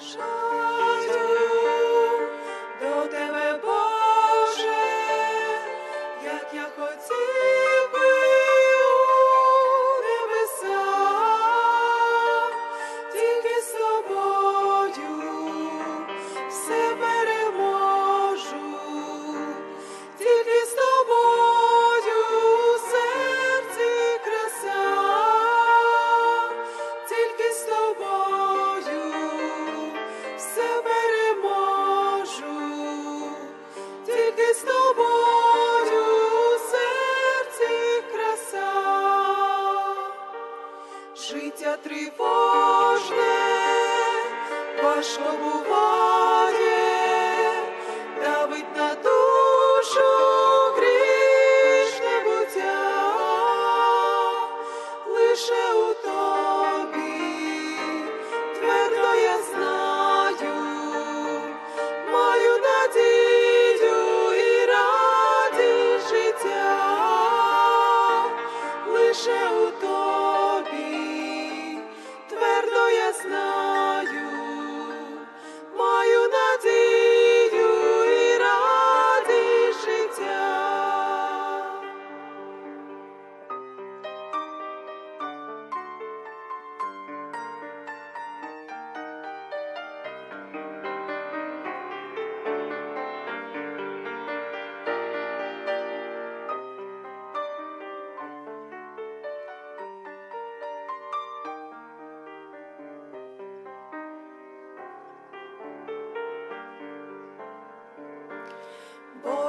бажаю життя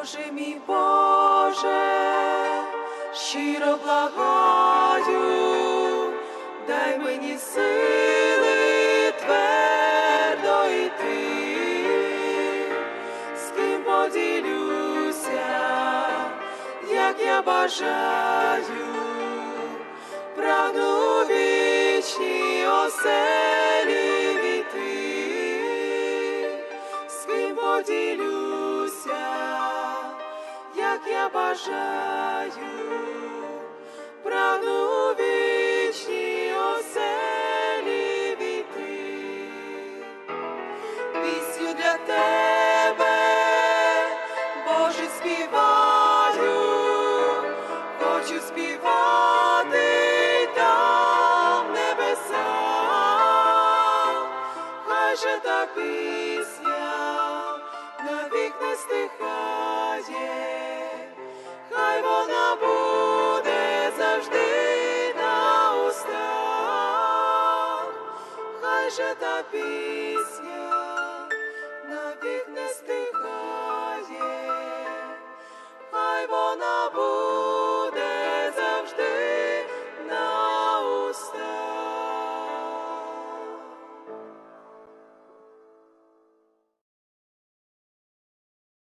Боже мій Боже, щиро благаю, дай мені сили твердо йти, з ким поділюся, як я бажаю, прагну бажаю, прагну вічні оселі війти, пісню для тебе, Боже, співаю, хочу співати там в небесах хай же та пісня навік не стихає, вона буде завжди на устах, хай же та пісня навік не стих.